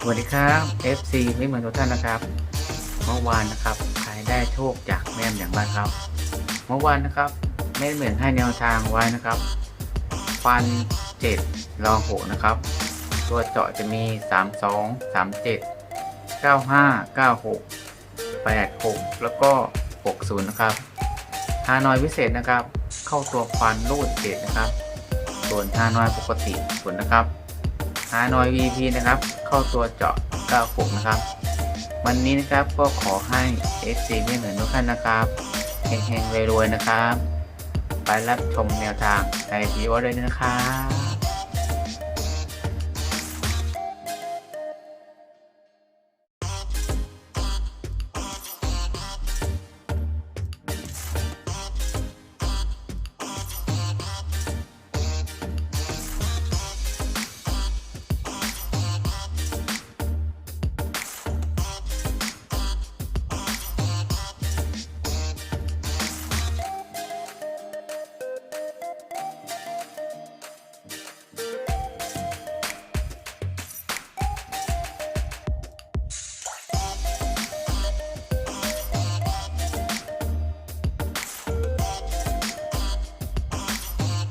สวัสดีครับ FC ไม่เหมือนทุกท่านนะครับ เมื่อวานนะครับใครได้โชคจากแม่นอย่างไรครับ เมื่อวานนะครับแม่เหมือนให้แนวทางไว้นะครับฟันเจ็ดรองหกนะครับ ตัวเจาะจะมี3 2 3 7 9 5 9 6 8 6แล้วก็60นะครับฮานอยพิเศษนะครับ เข้าตัวฟันรูดเจ็ดนะครับ ส่วนฮานอยปกติศูนนะครับ หาหน่อย VP นะครับ เข้าตัวเจาะ96นะครับ วันนี้นะครับก็ขอให้ FC ไม่เหมือนทุกท่านนะครับเฮงๆรวยๆนะครับ ไปรับชมแนวทางในวิดีโอเลยนะครับ